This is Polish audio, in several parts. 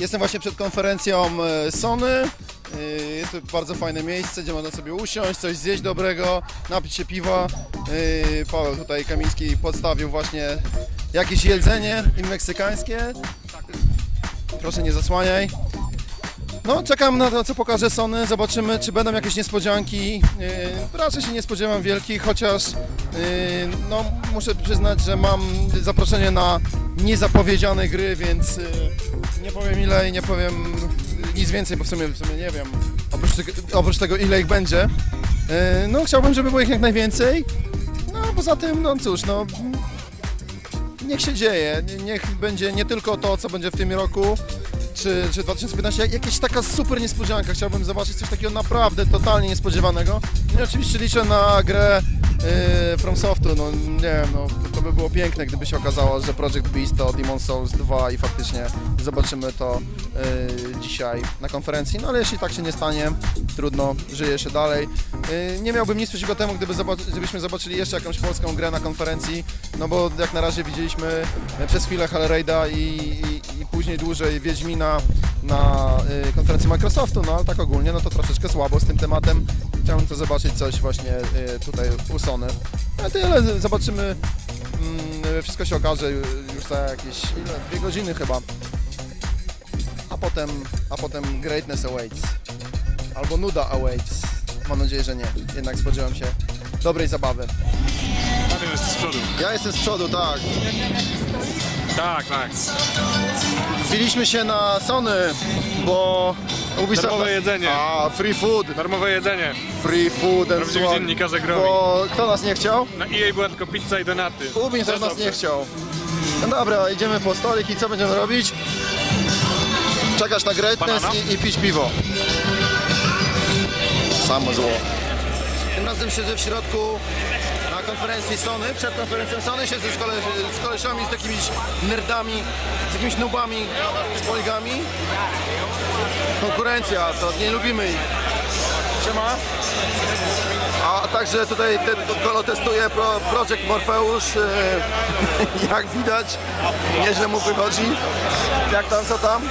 Jestem właśnie przed konferencją e, Sony. E, Jest to bardzo fajne miejsce, gdzie można sobie usiąść, coś zjeść dobrego, napić się piwa. E, Paweł tutaj Kamiński podstawił właśnie jakieś jedzenie i meksykańskie. Proszę nie zasłaniaj. No, czekam na to, co pokaże Sony. Zobaczymy, czy będą jakieś niespodzianki. Raczej się nie spodziewam wielkich, chociaż no, muszę przyznać, że mam zaproszenie na niezapowiedziane gry, więc yy, nie powiem ile i nie powiem nic więcej, bo w sumie, w sumie nie wiem. Oprócz, tego- oprócz tego, ile ich będzie. Yy, no, chciałbym, żeby było ich jak najwięcej. No, poza tym, no cóż, no, niech się dzieje. Nie- Niech będzie nie tylko to, co będzie w tym roku, czy, czy 2015, jak- jakaś taka super niespodzianka. Chciałbym zobaczyć coś takiego naprawdę totalnie niespodziewanego. No i oczywiście liczę na grę yy, From Softu. No nie wiem, no, to, by było piękne, gdyby się okazało, że Project Beast to Demon Souls 2 i faktycznie zobaczymy to yy, dzisiaj na konferencji. No ale jeśli tak się nie stanie, trudno, żyje się dalej. Yy, nie miałbym nic przeciwko temu, gdyby zobac- gdybyśmy zobaczyli jeszcze jakąś polską grę na konferencji, no bo jak na razie widzieliśmy przez chwilę Hellraida i, i, i później dłużej Wiedźmina na y, konferencji Microsoftu, no ale tak ogólnie, no to troszeczkę słabo z tym tematem. Chciałbym to zobaczyć coś właśnie y, tutaj u Sony. No tyle, zobaczymy, mm, wszystko się okaże już za jakieś ile, dwie godziny chyba. A potem, a potem Greatness Awaits. Albo Nuda Awaits. Mam nadzieję, że nie. Jednak spodziewam się dobrej zabawy. Paweł jest z przodu. Ja jestem z przodu, tak. Tak, tak. Wbiliśmy się na Sony, bo Ubisoft... Darmowe jedzenie. A, free food, Darmowe jedzenie. free food and Prawdziwi dziennikarze growi. Bo kto nas nie chciał? Na EA była tylko pizza i donaty. Ubisoft Też nas dobrze. nie chciał. No dobra, idziemy po stolik i co będziemy robić? Czekać na Greatness i, i pić piwo. Samo zło. Tym razem siedzę w środku konferencji Sony, przed konferencją Sony siedzę z, kole, z kolesiami, z takimiś nerdami, z jakimiś nubami, z poligami. Konkurencja, to nie lubimy ich. Siema. A także tutaj te, Kolo testuje pro, Project Morpheus. E, jak widać, nieźle mu wychodzi. Jak tam, co tam?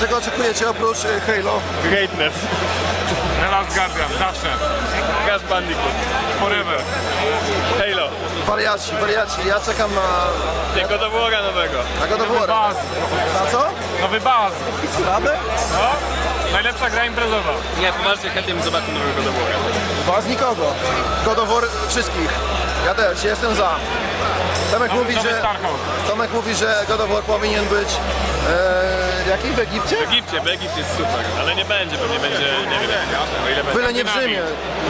Czego oczekujecie oprócz e, Halo? Greatness. The Last Guardian, zawsze. Crash Bandicoot. Forever. Halo. Wariaci, wariaci. Ja czekam na, Tylko do Wora nowego. na God of War. Baz. Na co? Nowy baz. Radę? No. Najlepsza gra imprezowa. Nie, poważnie chętnie bym zobaczył nowego do Wora. Was nikogo. God of War wszystkich. Ja też, jestem za. Tomek mówi, Nowy że. Tomek mówi, że God of War powinien być e, jaki w Egipcie? W Egipcie, w Egipcie jest super, ale nie będzie, pewnie będzie, nie wiem, o ile będzie. Byle nie w Rzymie.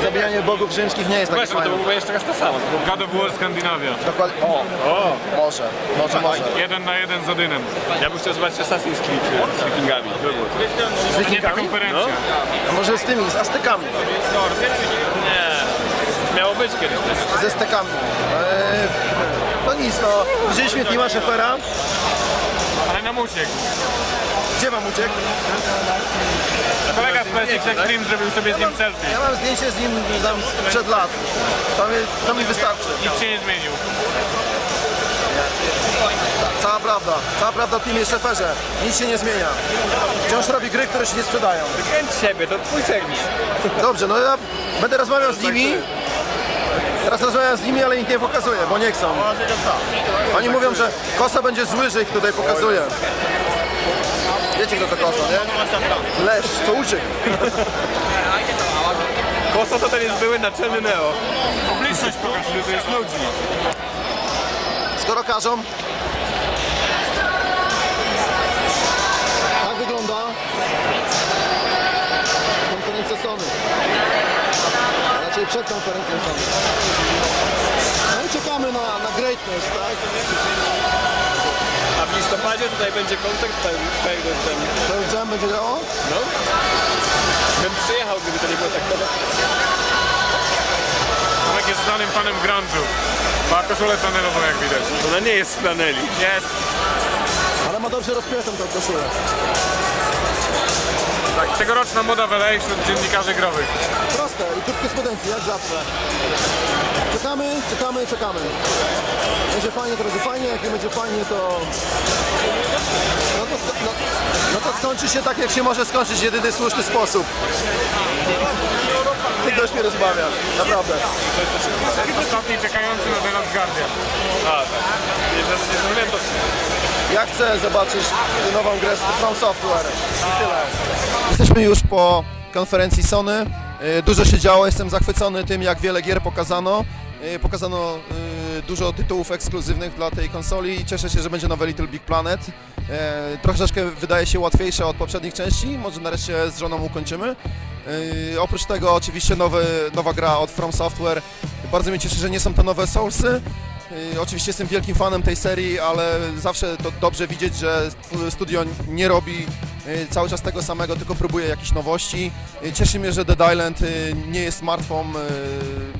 Zabijanie bogów rzymskich nie jest takie Właśnie, bo to fajne. byłoby jeszcze raz to samo. God of War Skandynawia. Dokładnie. O, O, może, może, może. Jeden na jeden z Odynem. ja bym chciał zobaczyć Assassin's Creed z Wikingami. To by było coś. Z Nie ta Wikingami? konferencja. A może z tymi, z Aztekami, Nie, miało być kiedyś. ze Stekami. Eee, no nic, no. Widzieliśmy Tima Szefera. Nam uciekł. Gdzie wam uciekł? Kolega z PSX Extreme zrobił sobie z nim selfie. Ja mam zdjęcie z nim tam sprzed lat. To mi, to mi wystarczy. Nic się nie zmienił. Cała prawda. Cała prawda o Timie Szeferze. Nic się nie zmienia. Wciąż robi gry, które się nie sprzedają. Kręć siebie, to twój serwis. Dobrze, no ja będę rozmawiał z nimi. Teraz rozmawiam z nimi, ale ich nie pokazuję, bo nie chcą. Oni mówią, że Kosa będzie zły, że ich tutaj pokazuje. Wiecie kto to Kosa, nie? Lesz, co uciekł. Koso to ten jest były naczelny Neo. Publiczność pokaż, że to jest ludzi. Skoro każą. Tak wygląda konferencja Sony. A raczej przed konferencją Sony. No Greatness, tak? A w listopadzie tutaj będzie koncert Pearl ten. Pearl Jam będzie grało? No. Bym przyjechał, gdyby to nie było tak dobrze. Tomek jest znanym panem grunge'u. Ma koszulę flanelową jak widać. Ona nie jest z flaneli. Jest. Ale ma dobrze rozpiętą tą koszulę. Tak, tegoroczna moda w LA wśród dziennikarzy growych. Proste i krótkie spodenki, jak zawsze. Czekamy, czekamy, czekamy. Będzie fajnie, to będzie fajnie, jak nie będzie fajnie, to... No to, sko- no, no to skończy się tak, jak się może skończyć, jedyny słuszny sposób. Ty dość mnie rozbawia, naprawdę. Ostatni czekający na The Last Guardian. A, tak. Nie, nie, nie zrozumiałem to. Ja chcę zobaczyć nową grę z From Software. I tyle. Jesteśmy już po konferencji Sony. Y, Dużo się działo, jestem zachwycony tym, jak wiele gier pokazano. Y, Pokazano y, dużo tytułów ekskluzywnych dla tej konsoli i cieszę się, że będzie nowe Little Big Planet. Troszeczkę wydaje się łatwiejsze od poprzednich części, może nareszcie z żoną ukończymy. Oprócz tego oczywiście nowy, nowa gra od From Software. Bardzo mnie cieszy, że nie są to nowe Soulsy. Oczywiście jestem wielkim fanem tej serii, ale zawsze to dobrze widzieć, że stu- studio nie robi cały czas tego samego, tylko próbuje jakichś nowości. Y, Cieszy mnie, że Dead Island y, nie jest martwą,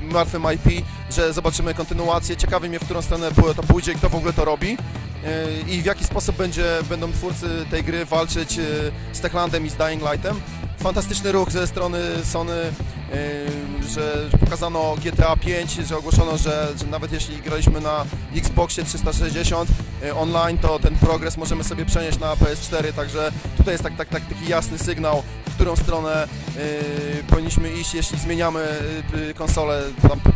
y, martwym IP, że zobaczymy kontynuację. Ciekawi mnie, w którą stronę to pójdzie i kto w ogóle to robi. Y, I w jaki sposób będzie, będą twórcy tej gry walczyć y, z Techlandem i z Dying Lightem. Fantastyczny ruch ze strony Sony, y, że pokazano GTA 5, że ogłoszono, że, że nawet jeśli graliśmy na Xboxie 360 y, online, to ten progres możemy sobie przenieść na PS4, także tutaj jest tak, tak, tak, taki jasny sygnał, w którą stronę y, powinniśmy iść, jeśli zmieniamy y, konsolę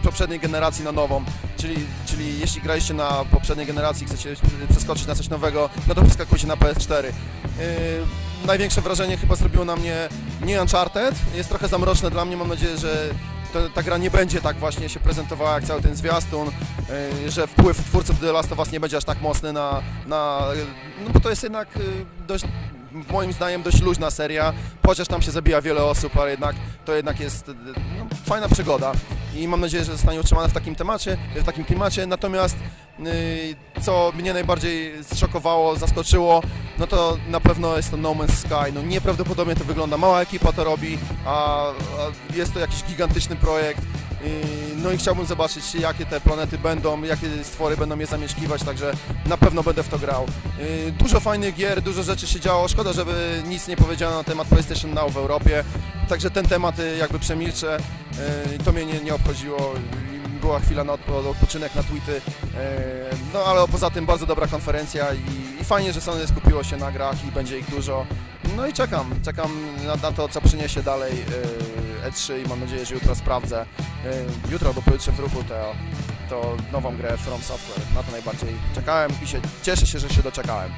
poprzedniej generacji na nową, czyli, czyli jeśli graliście na poprzedniej generacji i chcecie przeskoczyć na coś nowego, no to przeskakujcie na PS4. Największe wrażenie chyba zrobiło na mnie nie Uncharted, jest trochę za mroczne dla mnie, mam nadzieję, że to, ta gra nie będzie tak właśnie się prezentowała jak cały ten zwiastun, y, że wpływ twórców The Last of Us nie będzie aż tak mocny na, na no bo to jest jednak y, dość moim zdaniem dość luźna seria, chociaż tam się zabija wiele osób, ale jednak to jednak jest y, no, fajna przygoda i mam nadzieję, że zostanie utrzymana w takim temacie, w takim klimacie, natomiast co mnie najbardziej zszokowało, zaskoczyło, no to na pewno jest to No Man's Sky. No nieprawdopodobnie to wygląda. Mała ekipa to robi, a, a jest to jakiś gigantyczny projekt. Yy, No i chciałbym zobaczyć, jakie te planety będą, jakie stwory będą je zamieszkiwać, także na pewno będę w to grał. Yy, Dużo fajnych gier, dużo rzeczy się działo. Szkoda, żeby nic nie powiedziano na temat PlayStation Now w Europie. Także ten temat y, jakby przemilczę. To mnie nie, nie obchodziło. Była chwila na odpo- odpoczynek na tweety. Yy, No ale poza tym bardzo dobra konferencja i, i fajnie, że Sony skupiło się na grach i będzie ich dużo. No i czekam, czekam na, na to, co przyniesie dalej yy, E3 i mam nadzieję, że jutro sprawdzę. Yy, Jutro albo pojutrze w ruchu to, to nową grę From Software. Na to najbardziej czekałem i się cieszę się, że się doczekałem.